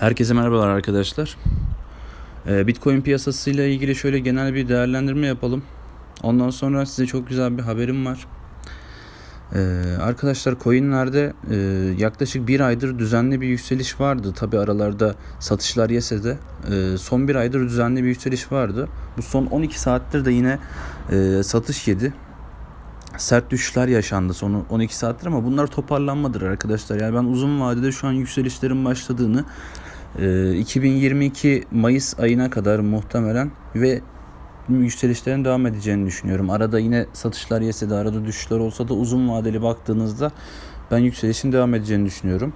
Herkese merhabalar arkadaşlar. Ee, Bitcoin piyasasıyla ilgili şöyle genel bir değerlendirme yapalım. Ondan sonra size çok güzel bir haberim var. Ee, arkadaşlar coinlerde e, yaklaşık bir aydır düzenli bir yükseliş vardı. Tabi aralarda satışlar yese de e, son bir aydır düzenli bir yükseliş vardı. Bu son 12 saattir de yine e, satış yedi sert düşüşler yaşandı son 12 saattir ama bunlar toparlanmadır arkadaşlar. Yani ben uzun vadede şu an yükselişlerin başladığını 2022 Mayıs ayına kadar muhtemelen ve yükselişlerin devam edeceğini düşünüyorum. Arada yine satışlar yese de arada düşüşler olsa da uzun vadeli baktığınızda ben yükselişin devam edeceğini düşünüyorum.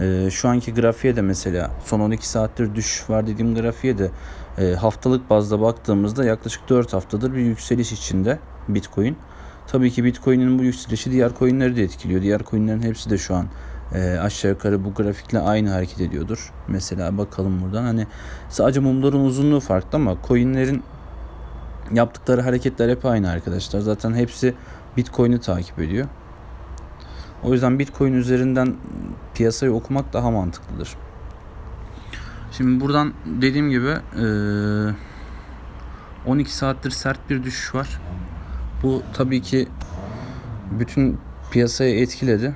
Ee, şu anki grafiğe de mesela son 12 saattir düşüş var dediğim grafiğe de e, haftalık bazda baktığımızda yaklaşık 4 haftadır bir yükseliş içinde Bitcoin. Tabii ki Bitcoin'in bu yükselişi diğer coinleri de etkiliyor. Diğer coinlerin hepsi de şu an e, aşağı yukarı bu grafikle aynı hareket ediyordur. Mesela bakalım buradan hani sadece mumların uzunluğu farklı ama coinlerin yaptıkları hareketler hep aynı arkadaşlar. Zaten hepsi Bitcoin'i takip ediyor. O yüzden Bitcoin üzerinden piyasayı okumak daha mantıklıdır. Şimdi buradan dediğim gibi e, 12 saattir sert bir düşüş var. Bu tabii ki bütün piyasayı etkiledi.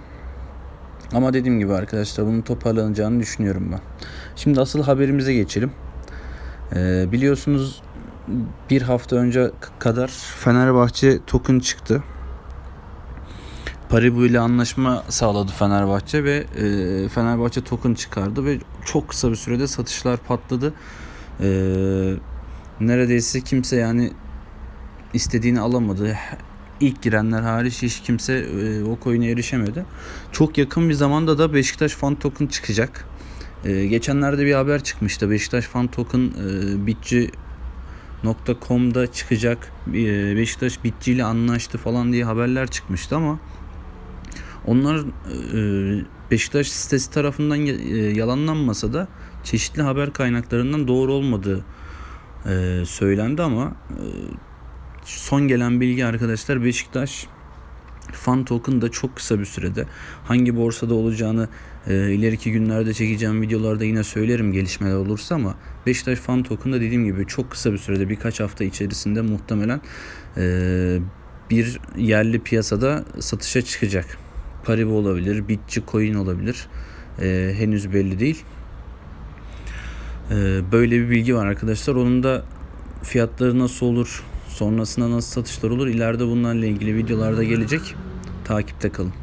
Ama dediğim gibi arkadaşlar bunun toparlanacağını düşünüyorum ben. Şimdi asıl haberimize geçelim. Ee, biliyorsunuz bir hafta önce kadar Fenerbahçe token çıktı. Paribu ile anlaşma sağladı Fenerbahçe ve e, Fenerbahçe token çıkardı ve çok kısa bir sürede satışlar patladı. E, neredeyse kimse yani istediğini alamadı. İlk girenler hariç hiç kimse e, o coin'e erişemedi. Çok yakın bir zamanda da Beşiktaş Fan Token çıkacak. E, geçenlerde bir haber çıkmıştı. Beşiktaş Fan Token e, bitci.com'da çıkacak. E, Beşiktaş Bitci ile anlaştı falan diye haberler çıkmıştı ama onlar e, Beşiktaş sitesi tarafından e, yalanlanmasa da çeşitli haber kaynaklarından doğru olmadığı e, söylendi ama e, son gelen bilgi arkadaşlar Beşiktaş Fan Token da çok kısa bir sürede hangi borsada olacağını e, ileriki günlerde çekeceğim videolarda yine söylerim gelişmeler olursa ama Beşiktaş Fan Token da dediğim gibi çok kısa bir sürede birkaç hafta içerisinde muhtemelen e, bir yerli piyasada satışa çıkacak. Paribu olabilir, Bitci Coin olabilir. E, henüz belli değil. E, böyle bir bilgi var arkadaşlar. Onun da fiyatları nasıl olur, sonrasında nasıl satışlar olur ileride bunlarla ilgili videolarda gelecek. Takipte kalın.